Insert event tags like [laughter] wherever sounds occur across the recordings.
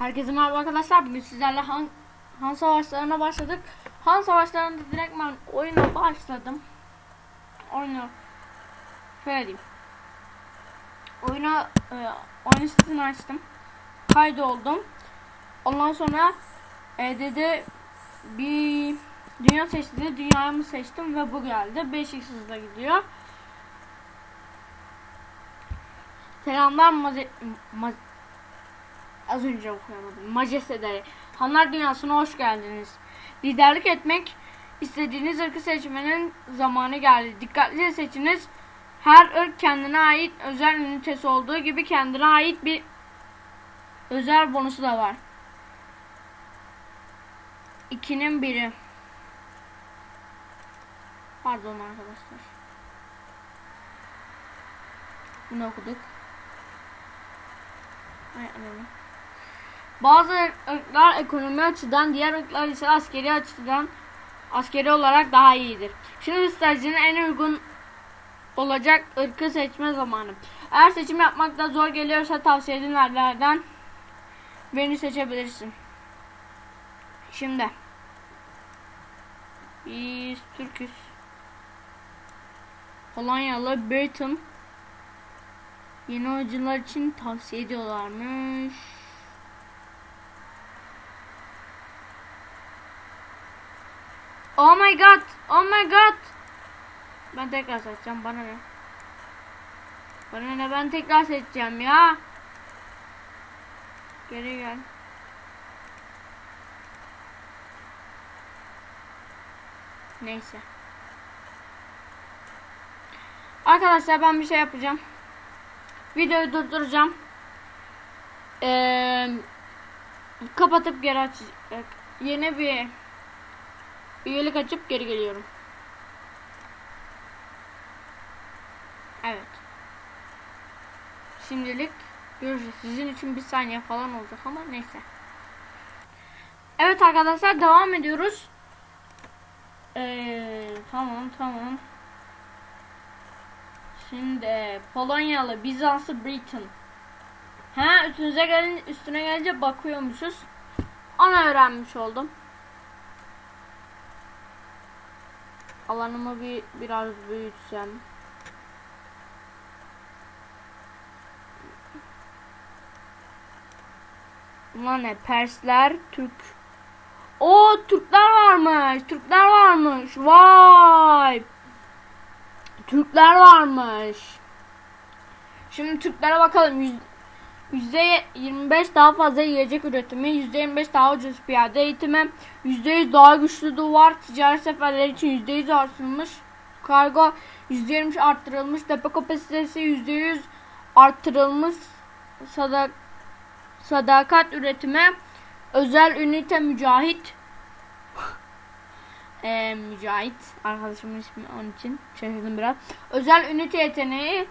Herkese merhaba arkadaşlar. Bugün sizlerle Han, Han Savaşları'na başladık. Han Savaşları'nda direkt ben oyuna başladım. Oyunu şöyle diyeyim. Oyuna e, oyun sitesini açtım. Kaydoldum. Ondan sonra e, dedi bir dünya seçti dedi. Dünyamı seçtim ve bu geldi. 5x hızla gidiyor. Selamlar maze, ma, az önce okuyamadım. Majesteleri. Hanlar dünyasına hoş geldiniz. Liderlik etmek istediğiniz ırkı seçmenin zamanı geldi. Dikkatlice seçiniz. Her ırk kendine ait özel ünitesi olduğu gibi kendine ait bir özel bonusu da var. İkinin biri. Pardon arkadaşlar. Bunu okuduk. Ay anam. Bazı ırklar ekonomi açıdan, diğer ırklar ise askeri açıdan askeri olarak daha iyidir. Şimdi stratejinin en uygun olacak ırkı seçme zamanı. Eğer seçim yapmakta zor geliyorsa tavsiye edilenlerden birini seçebilirsin. Şimdi biz Türküz. Polonyalı Britain yeni oyuncular için tavsiye ediyorlarmış. Oh my god! Oh my god! Ben tekrar seçeceğim. Bana ne? Bana ne? Ben tekrar seçeceğim ya. Geri gel. Neyse. Arkadaşlar ben bir şey yapacağım. Videoyu durduracağım. Ee, kapatıp geri açacağım. Yeni bir üyelik açıp geri geliyorum. Evet. Şimdilik görüşürüz. Sizin için bir saniye falan olacak ama neyse. Evet arkadaşlar devam ediyoruz. Ee, tamam tamam. Şimdi Polonyalı, Bizanslı, Britain. Ha üstünüze gelin üstüne gelince bakıyormuşuz. Onu öğrenmiş oldum. Alanımı bir biraz büyütsem. Bunlar ne? Persler, Türk. O Türkler varmış. Türkler varmış. Vay. Türkler varmış. Şimdi Türklere bakalım. Yüzde 25 daha fazla yiyecek üretimi, %25 daha ucuz piyade eğitimi, %100 daha güçlü duvar, ticaret seferleri için %100 artırılmış, kargo %20 arttırılmış, depo kapasitesi %100 arttırılmış, sadak sadakat üretimi, özel ünite mücahit, [laughs] ee, Mücahit arkadaşımın ismi onun için şaşırdım biraz. Özel ünite yeteneği,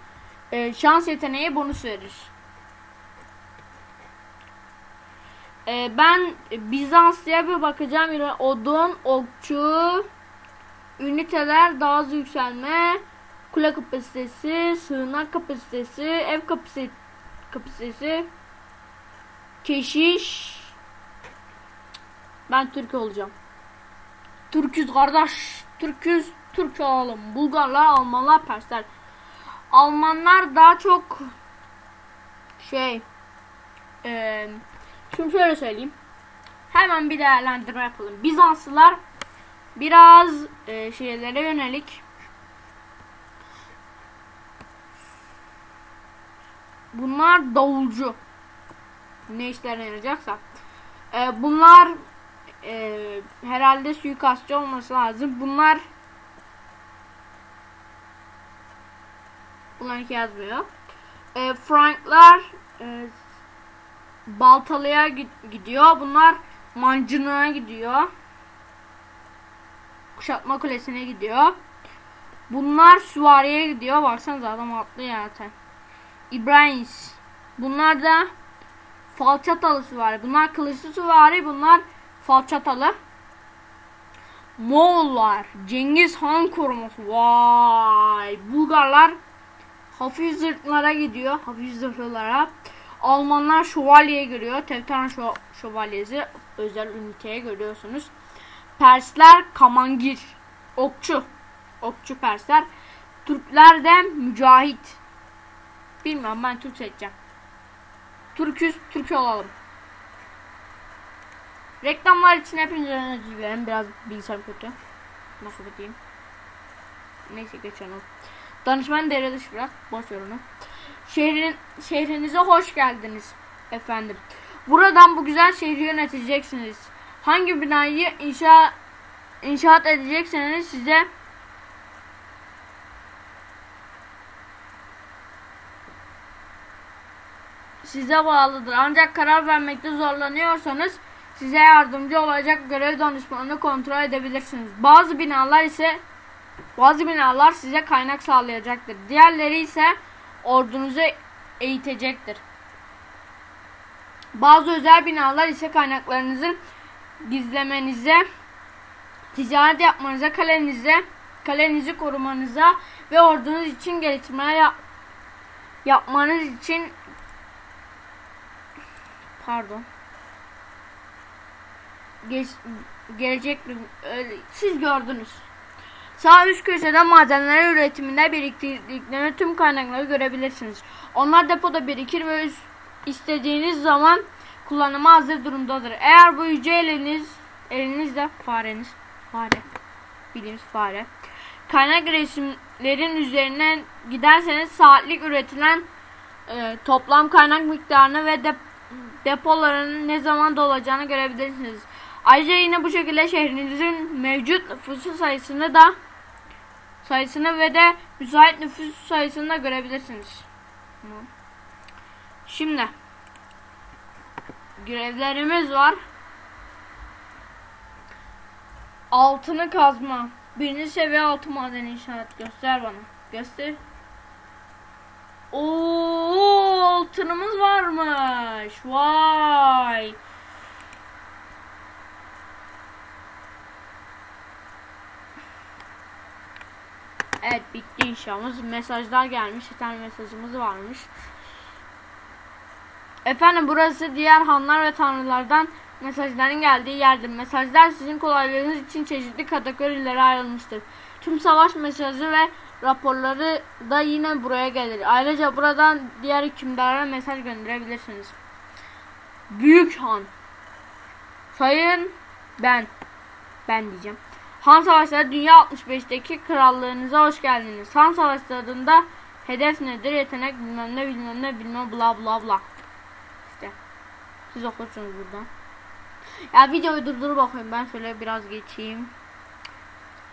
e, şans yeteneği bonus verir. E, ben Bizanslı'ya bir bakacağım. Yine odun, okçu, üniteler, daha hızlı yükselme, kule kapasitesi, sığınak kapasitesi, ev kapasitesi, kapasitesi keşiş. Ben Türk olacağım. Türküz kardeş. Türküz, Türk olalım. Bulgarlar, Almanlar, Persler. Almanlar daha çok şey e, şimdi şöyle söyleyeyim. Hemen bir değerlendirme yapalım. Bizanslılar biraz e, şeylere yönelik bunlar davulcu. Ne işlerine yarayacaksa. E, bunlar e, herhalde suikastçı olması lazım. Bunlar Bunlar yazmıyor. E, Franklar e, Baltalı'ya gidiyor. Bunlar Mancınık'a gidiyor. Kuşatma Kulesi'ne gidiyor. Bunlar Süvari'ye gidiyor. Baksanıza adam atlıyor zaten. İbrahis. Bunlar da Falçatalı süvari. Bunlar kılıçlı süvari. Bunlar falçatalı. Moğollar. Cengiz Han koruması. Vay. Bulgarlar hafif zırhlara gidiyor. Hafif zırhlara. Almanlar şövalye görüyor. Tevtan şövalyesi özel üniteye görüyorsunuz. Persler kamangir. Okçu. Okçu Persler. Türkler de mücahit. Bilmiyorum ben Türk seçeceğim. Türküz, Türk olalım. Reklamlar için hepinize özür dilerim. Biraz bilgisayar kötü. Nasıl diyeyim? Neyse geçelim. Danışman devre dışı bırak. Boş ver onu. Şehrin, şehrinize hoş geldiniz efendim. Buradan bu güzel şehri yöneteceksiniz. Hangi binayı inşa inşaat edecekseniz size size bağlıdır. Ancak karar vermekte zorlanıyorsanız size yardımcı olacak görev danışmanını kontrol edebilirsiniz. Bazı binalar ise bazı binalar size kaynak sağlayacaktır. Diğerleri ise ordunuzu eğitecektir. Bazı özel binalar ise kaynaklarınızı gizlemenize, ticaret yapmanıza, kalenize, kalenizi korumanıza ve ordunuz için geliştirmeye yap yapmanız için pardon Geç, gelecek siz gördünüz. Sağ üst köşede madenler üretiminde biriktirdiklerini tüm kaynakları görebilirsiniz. Onlar depoda birikir ve istediğiniz zaman kullanıma hazır durumdadır. Eğer bu yüce eliniz elinizde fareniz fare bildiğimiz fare kaynak resimlerin üzerinden giderseniz saatlik üretilen e, toplam kaynak miktarını ve de, depoların ne zaman dolacağını görebilirsiniz. Ayrıca yine bu şekilde şehrinizin mevcut nüfusu sayısını da sayısını ve de müsait nüfus sayısını da görebilirsiniz. Şimdi görevlerimiz var. Altını kazma. Birinci seviye altı maden inşaat. Göster bana. Göster. Oo altınımız varmış. Vay. Evet bitti inşamız. Mesajlar gelmiş. Bir tane mesajımız varmış. Efendim burası diğer hanlar ve tanrılardan mesajların geldiği yerdir. Mesajlar sizin kolaylığınız için çeşitli kategorilere ayrılmıştır. Tüm savaş mesajı ve raporları da yine buraya gelir. Ayrıca buradan diğer hükümdarlara mesaj gönderebilirsiniz. Büyük Han. Sayın ben. Ben diyeceğim. Han Savaşları Dünya 65'teki krallığınıza hoş geldiniz. Han Savaşları'nda hedef nedir? Yetenek bilmem ne bilmem ne bilmem bla bla bla. İşte. Siz okursunuz buradan. Ya videoyu durdur bakayım. Ben şöyle biraz geçeyim.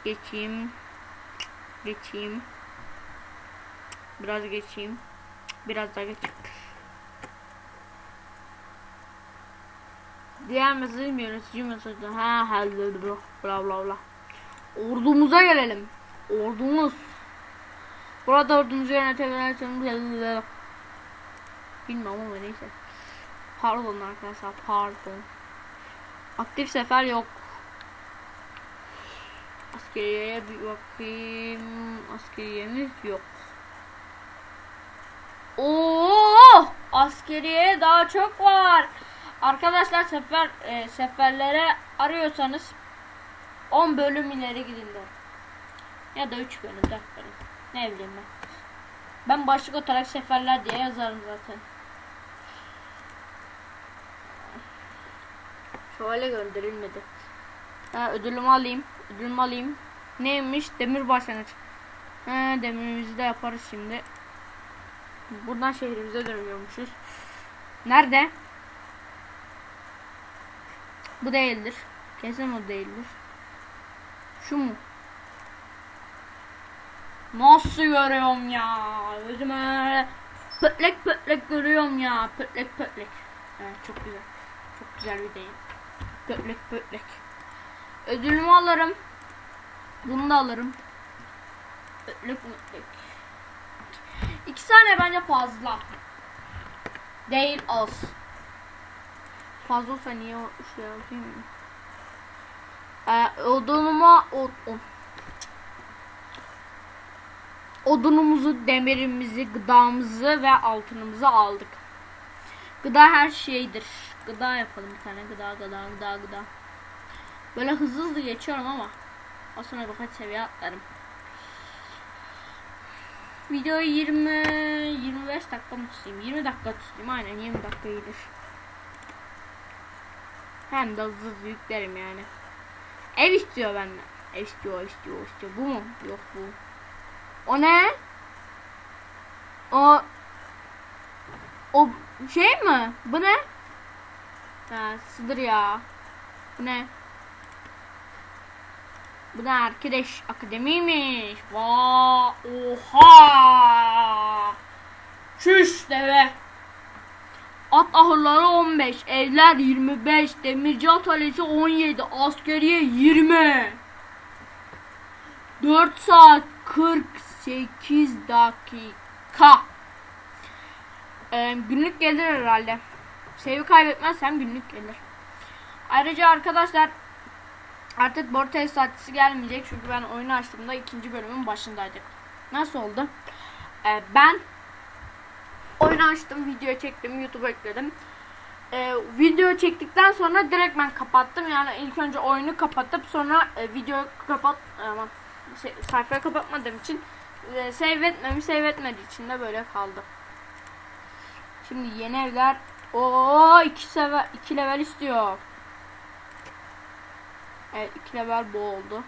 Geçeyim. Geçeyim. Biraz geçeyim. Biraz daha geçeyim. Diğer mesajım yönetici mesajı. Ha ha bla bla bla. Ordumuza gelelim. Ordumuz. Burada ordumuzu yönetebilirsiniz. Bilmem ama neyse. Pardon arkadaşlar pardon. Aktif sefer yok. Askeriye bir bakayım. Askeriyemiz yok. Oo! Askeriye daha çok var. Arkadaşlar sefer e, seferlere arıyorsanız 10 bölüm ileri gidin de. Ya da 3 bölüm 4 bölüm. Ne bileyim ben. Ben başlık olarak seferler diye yazarım zaten. Şöyle gönderilmedi. Ha, ödülümü alayım. Ödülümü alayım. Neymiş? Demir başlangıç. Ha, demirimizi de yaparız şimdi. Buradan şehrimize dönüyormuşuz. Nerede? Bu değildir. Kesin o değildir. Şu mu? Nasıl görüyorum ya? Gözüme pötlek pötlek görüyorum ya. Pötlek pötlek. Evet çok güzel. Çok güzel bir deyim. Pötlek pötlek. Ödülümü alırım. Bunu da alırım. Pötlek pötlek. İki tane bence fazla. Değil az. Fazla olsa niye o şey yapayım? Ee, odunuma odunumuzu, demirimizi, gıdamızı ve altınımızı aldık. Gıda her şeydir. Gıda yapalım bir tane. Gıda, gıda, gıda, gıda. Böyle hızlı hızlı geçiyorum ama az sonra birkaç seviye atlarım. Videoyu 20 25 dakika mı tutayım? 20 dakika tutayım. Aynen 20 dakika iyidir. Hem de hızlı yüklerim yani. Ev istiyor benden. Ev istiyor, istiyor, istiyor. Bu mu? Yok bu. O ne? O o şey mi? Bu ne? Ha, sıdır ya. Bu ne? Bu ne arkadaş? Akademiymiş. Vaa! Oha! Çüş deve. At ahırları 15, evler 25, demirci atölyesi 17, askeriye 20. 4 saat 48 dakika. Ee, günlük gelir herhalde. Sevi kaybetmezsem günlük gelir. Ayrıca arkadaşlar artık board tesisatçısı gelmeyecek çünkü ben oyunu açtığımda ikinci bölümün başındaydık. Nasıl oldu? Ee, ben oyunu açtım, video çektim, YouTube ekledim. Ee, video çektikten sonra direkt ben kapattım. Yani ilk önce oyunu kapatıp sonra e, video kapat ama şey, sayfayı kapatmadığım için e, save etmemiş, save etmediği için de böyle kaldı. Şimdi yeni evler o iki sever iki level istiyor. Evet iki level bu oldu.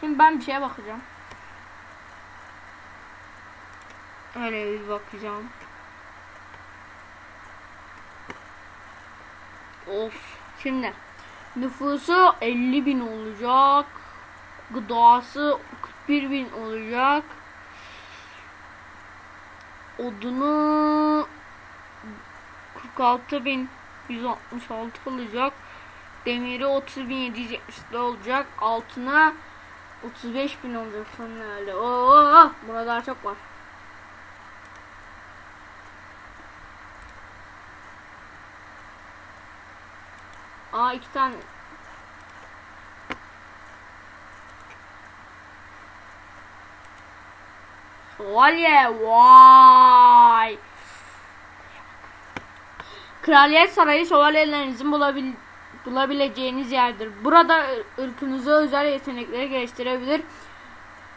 Şimdi ben bir şeye bakacağım. Öyle bir bakacağım. Of. Şimdi nüfusu 50 bin olacak. Gıdası 41 bin olacak. Odunu 46 bin 166 olacak. Demiri 30.770 olacak. Altına 35 bin olacak öyle. Oo, burada çok var. Aa iki tane. Şövalye vay. Kraliyet Sarayı şövalyelerinizin bulabil bulabileceğiniz yerdir. Burada ırkınıza özel yetenekleri geliştirebilir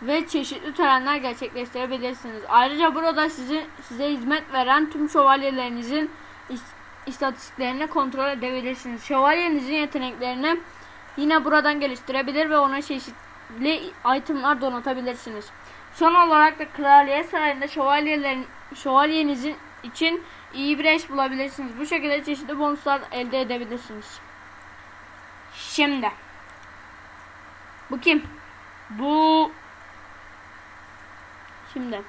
ve çeşitli törenler gerçekleştirebilirsiniz. Ayrıca burada sizi, size hizmet veren tüm şövalyelerinizin istatistiklerini kontrol edebilirsiniz. Şövalyenizin yeteneklerini yine buradan geliştirebilir ve ona çeşitli itemlar donatabilirsiniz. Son olarak da Kraliyet Sarayı'nda şövalyelerin şövalyenizin için iyi bir eş bulabilirsiniz. Bu şekilde çeşitli bonuslar elde edebilirsiniz. Şimdi bu kim? Bu Şimdi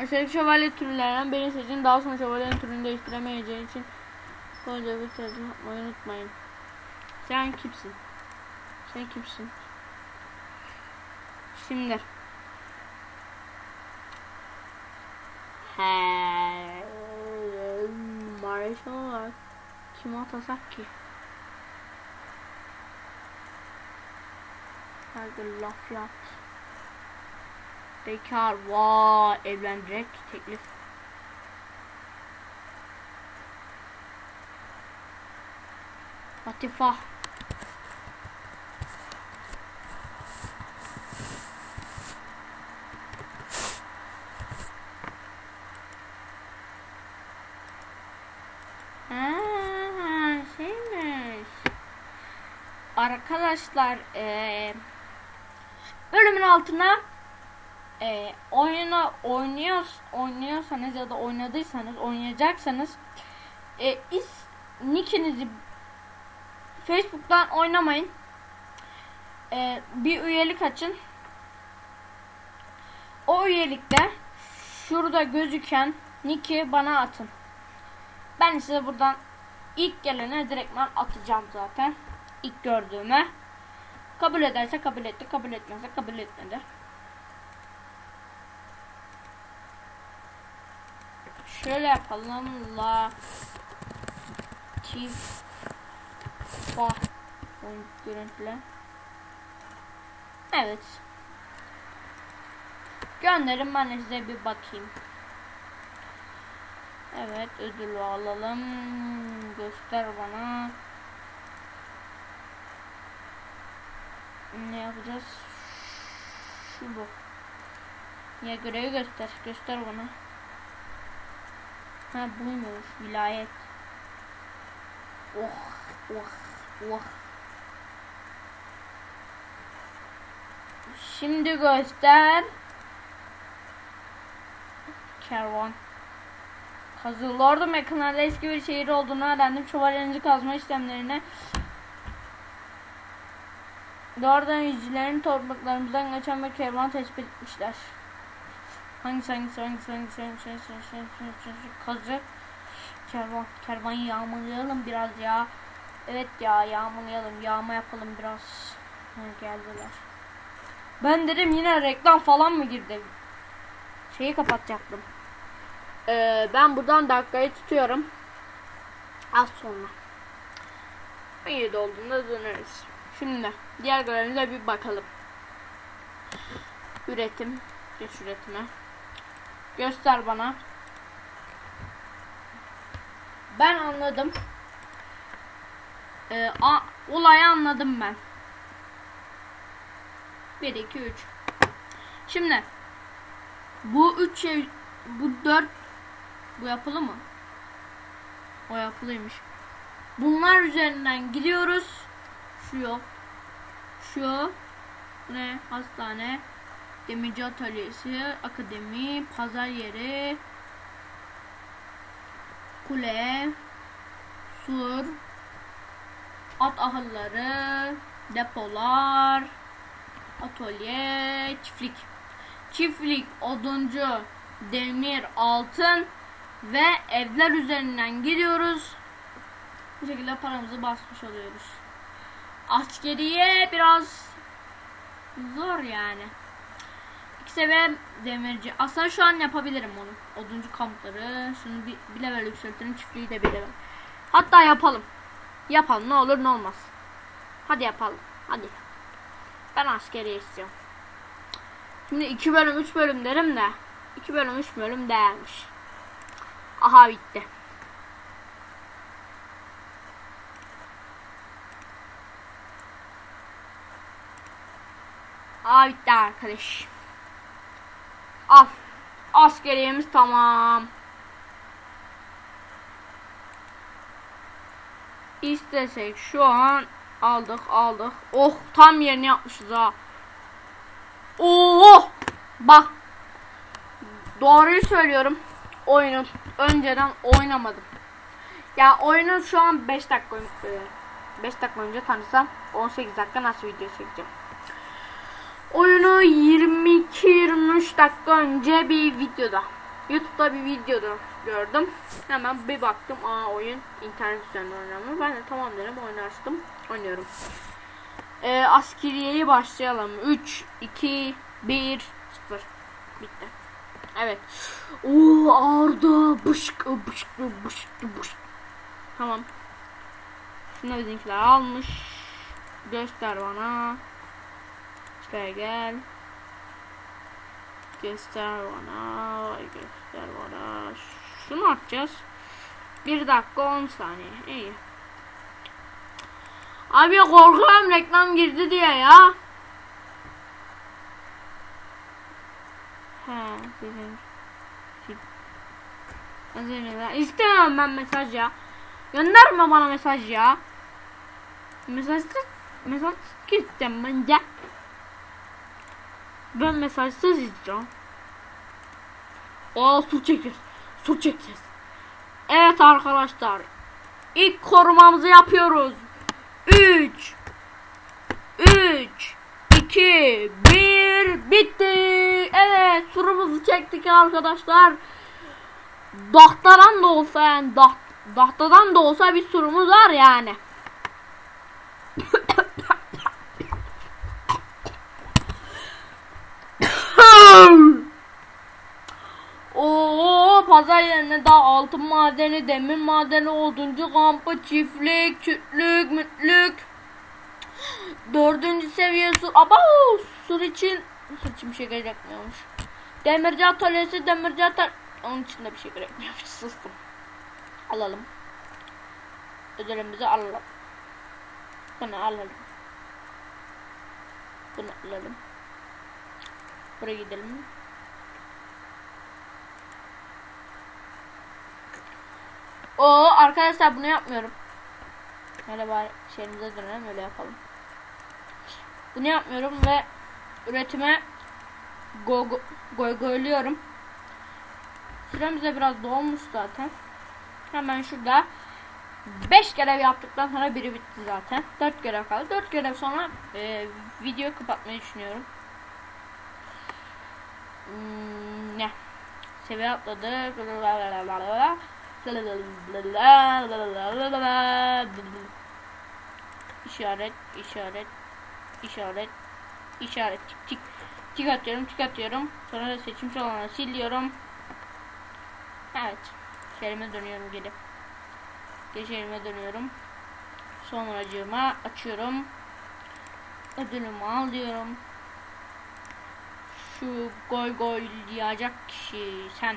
Eserik şövalye türlerinden birini seçin. Daha sonra şövalyenin türünü değiştiremeyeceği için Koca bir tercih yapmayı unutmayın. Sen kimsin? Sen kimsin? Şimdi He Marshall olarak kim atasak ki? Hadi laf laf. Bekar vay evlenecek teklif. Latifa. Ha, şeymiş. Arkadaşlar eee bölümün altına e, oyunu oynuyoruz oynuyorsanız ya da oynadıysanız oynayacaksanız e, is nickinizi Facebook'tan oynamayın. E, bir üyelik açın. O üyelikte şurada gözüken nick'i bana atın. Ben size buradan ilk gelene direktman atacağım zaten. İlk gördüğüme. Kabul ederse kabul etti, kabul etmezse kabul etmedi. Şöyle yapalım la çift fa görüntüle. Evet. Gönderin ben size bir bakayım. Evet ödülü alalım. Göster bana. Ne yapacağız? Şu bu. Ya görevi göster. Göster bana. Ha buymuş. Vilayet. Oh. Oh. Oh. Şimdi göster. Kervan. Kazılordum yakınlarda eski bir şehir olduğunu öğrendim. Şövalyenici kazma işlemlerine Doğrudan yüzülerin topluluklarımızdan geçen bir kervan tespit etmişler. Hangisi hangisi hangisi hangisi hangisi hangisi hangisi hangisi hangisi kazı kervan kervan yağmalayalım biraz ya. Evet ya yağmalayalım yağma yapalım biraz. Ha, geldiler. Ben dedim yine reklam falan mı girdi? Şeyi kapatacaktım. Ee, ben buradan dakikayı tutuyorum. Az sonra. 17 olduğunda döneriz. Şimdi diğer görevimize bir bakalım. Üretim. Geç üretime. Göster bana. Ben anladım. Ee, a, olayı anladım ben. 1 2 3. Şimdi bu üç şey bu dört bu yapılı mı? O yapılıymış. Bunlar üzerinden gidiyoruz. Şu yok. Şu ne? Hastane. Demirci atölyesi. Akademi. Pazar yeri. Kule. Sur. At ahılları. Depolar. Atölye. Çiftlik. Çiftlik. Oduncu. Demir. Altın. Ve evler üzerinden gidiyoruz. Bu şekilde paramızı basmış oluyoruz. Askeriye biraz zor yani. İki seviye demirci. Aslında şu an yapabilirim onu. Oduncu kampları. Şunu bir, bir level yükseltelim. Çiftliği de bir level. Hatta yapalım. Yapalım ne olur ne olmaz. Hadi yapalım. Hadi. Ben askeriye istiyorum. Şimdi 2 bölüm 3 bölüm derim de 2 bölüm 3 bölüm değermiş. Aha bitti. Aa bitti arkadaş. Al. Askeriyemiz tamam. İstesek şu an aldık aldık. Oh tam yerini yapmışız ha. Oo! Bak. Doğruyu söylüyorum. Oyunu önceden oynamadım. Ya oyunu şu an 5 dakika 5 dakika önce tanısam 18 dakika nasıl video çekeceğim. Oyunu 22-23 dakika önce bir videoda YouTube'da bir videoda gördüm. Hemen bir baktım aa oyun internet üzerinden oynanıyor. Ben de tamam dedim oyunu açtım. Oynuyorum. Ee, askeriyeyi başlayalım. 3, 2, 1, 0. Bitti. Evet. Oo Arda bışk bışk bışk bışk. Tamam. Şunu bizimkiler almış. Göster bana. Şuraya gel. Göster bana. Göster bana. Şunu atacağız. 1 dakika 10 saniye. İyi. Abi korkuyorum reklam girdi diye ya. He, bizim. Hazırlar. İstemiyorum ben mesaj ya. Gönderme bana mesaj ya. Mesajsız mesaj gittim bence. Ben mesajsız izleyeceğim. Aa su çekeceğiz. Su çekeceğiz. Evet arkadaşlar. İlk korumamızı yapıyoruz. 3 3 2 1 bitti. Evet surumuzu çektik arkadaşlar. Dahtadan da olsa yani dah, dahtadan da olsa bir surumuz var yani. Oo pazar yerine daha altın madeni, demir madeni, oduncu kampı, çiftlik, çütlük, mütlük. Dördüncü seviye sur. Aba sur için sur için bir şey gerekmiyormuş. Demirci atölyesi, demirci atölyesi. Onun için de bir şey gerekmiyormuş. Sustum. Alalım. Ödülümüzü alalım. Bunu alalım. Bunu alalım. Buraya gidelim. O arkadaşlar bunu yapmıyorum. Bari şeyimize dönelim öyle yapalım. Bunu yapmıyorum ve üretime go go goyluyorum. Süremiz de biraz dolmuş zaten. Hemen şurada 5 görev yaptıktan sonra biri bitti zaten. 4 görev kaldı. 4 görev sonra e, videoyu kapatmayı düşünüyorum. Hmm, ne? Seviye atladı. İşaret, işaret, işaret, işaret, tik tik. Tik atıyorum, tik atıyorum. Sonra da seçim alanı siliyorum. Evet. Şehrime dönüyorum geri. Şehrime dönüyorum. Sonracığıma açıyorum. Ödülümü al diyorum. Şu gol gol yiyecek kişi sen. Sen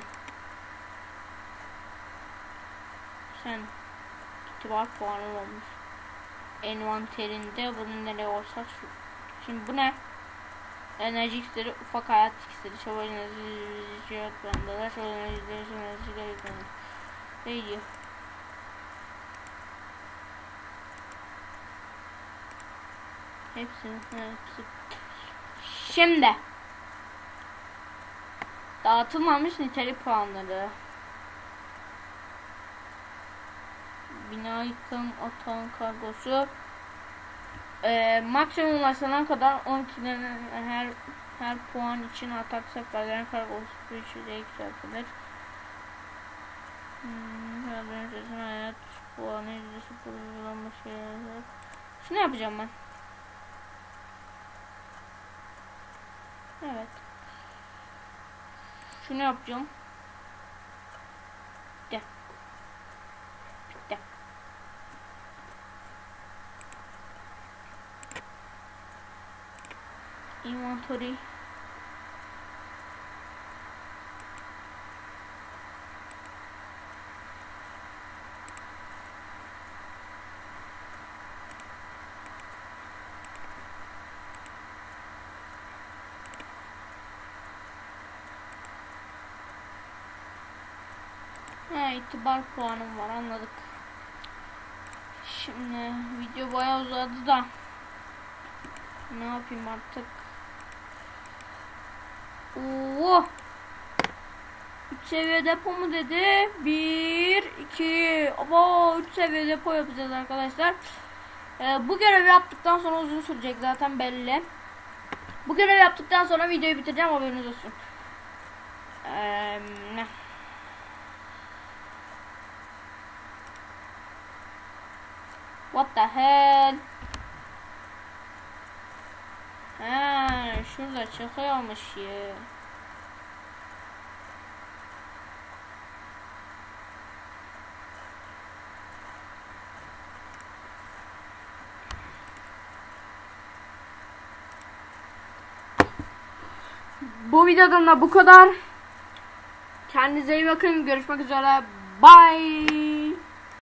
itibar puanı olmuş. Envanterinde bunun nereye olsa şu. Şimdi bu ne? Enerji iksiri, ufak hayat iksiri, şövalye enerji, cihat bandalar, şövalye enerji, enerji, enerji, ne diyor? Hepsini, hepsi. Şimdi. Dağıtılmamış nitelik puanları. Bina yıkım, atan kargosu. Ee, maksimum ulaşılan kadar 12'den her her puan için atak seferlerin kargosu bir şeyde yükseltilir. Hmm, şeyler. Şunu yapacağım ben. Evet. Şunu yapacağım. Bitti. Bitti. Inventory. Ha itibar puanım var anladık. Şimdi video bayağı uzadı da ne yapayım artık. Oo. 3 seviye depo mu dedi? 1 2 Abo 3 seviye depo yapacağız arkadaşlar. Ee, bu görevi yaptıktan sonra uzun sürecek zaten belli. Bu görevi yaptıktan sonra videoyu bitireceğim haberiniz olsun. Ee? What the hell? Şurada çıkıyormuş ya. Bu videodan da bu kadar. Kendinize iyi bakın. Görüşmek üzere. Bye.